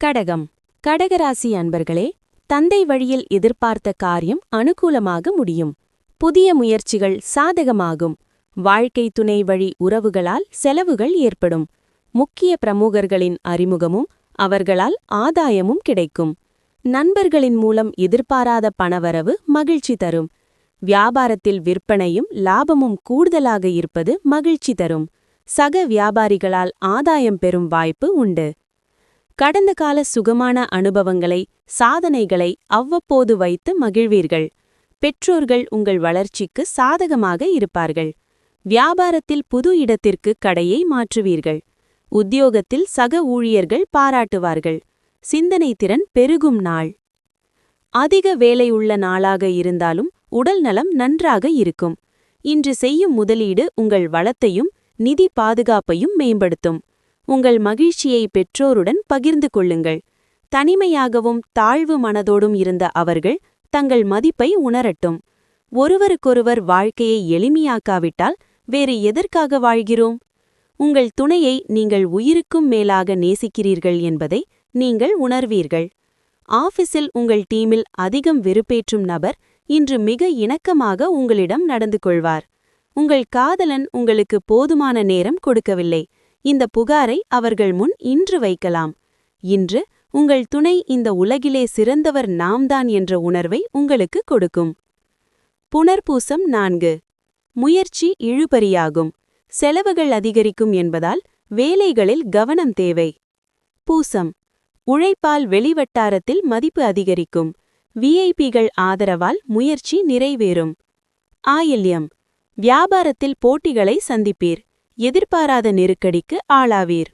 கடகம். கடகராசி அன்பர்களே தந்தை வழியில் எதிர்பார்த்த காரியம் அனுகூலமாக முடியும். புதிய முயற்சிகள் சாதகமாகும். வாழ்க்கை துணை வழி உறவுகளால் செலவுகள் ஏற்படும். முக்கிய பிரமுகர்களின் அறிமுகமும் அவர்களால் ஆதாயமும் கிடைக்கும். நண்பர்களின் மூலம் எதிர்பாராத பணவரவு மகிழ்ச்சி தரும். வியாபாரத்தில் விற்பனையும் லாபமும் கூடுதலாக இருப்பது மகிழ்ச்சி தரும். சக வியாபாரிகளால் ஆதாயம் பெறும் வாய்ப்பு உண்டு. கடந்த கால சுகமான அனுபவங்களை சாதனைகளை அவ்வப்போது வைத்து மகிழ்வீர்கள். பெற்றோர்கள் உங்கள் வளர்ச்சிக்கு சாதகமாக இருப்பார்கள். வியாபாரத்தில் புது இடத்திற்கு கடையை மாற்றுவீர்கள். உத்தியோகத்தில் சக ஊழியர்கள் பாராட்டுவார்கள். சிந்தனை திறன் பெருகும் நாள். அதிக வேலையுள்ள நாளாக இருந்தாலும் உடல் நலம் நன்றாக இருக்கும். இன்று செய்யும் முதலீடு உங்கள் வளத்தையும் நிதி பாதுகாப்பையும் மேம்படுத்தும். உங்கள் மகிழ்ச்சியை பெற்றோருடன் பகிர்ந்து கொள்ளுங்கள். தனிமையாகவும் தாழ்வு மனதோடும் இருந்த அவர்கள் தங்கள் மதிப்பை உணரட்டும். ஒருவருக்கொருவர் வாழ்க்கையை எளிமையாக்காவிட்டால் வேறு எதற்காக வாழ்கிறோம்? உங்கள் துணையை நீங்கள் உயிருக்கும் மேலாக நேசிக்கிறீர்கள் என்பதை நீங்கள் உணர்வீர்கள். ஆஃபீஸில் உங்கள் டீமில் அதிகம் வெறுப்பேற்றும் நபர் இன்று மிக இணக்கமாக உங்களிடம் நடந்து கொள்வார். உங்கள் காதலன் உங்களுக்கு போதுமான நேரம் கொடுக்கவில்லை. இந்த புகாரை அவர்கள் முன் இன்று வைக்கலாம். இன்று உங்கள் துணை இந்த உலகிலே சிறந்தவர் நாம்தான் என்ற உணர்வை உங்களுக்கு கொடுக்கும். புனர்பூசம் நான்கு. முயற்சி இழுபறியாகும். செலவுகள் அதிகரிக்கும் என்பதால் வேலைகளில் கவனம் தேவை. பூசம். உழைப்பால் வெளிவட்டாரத்தில் மதிப்பு அதிகரிக்கும். விஐபிகள் ஆதரவால் முயற்சி நிறைவேறும். ஆயில்யம். வியாபாரத்தில் போட்டிகளை சந்திப்பீர். எதிர்பாராத நெருக்கடிக்கு ஆளாவீர்.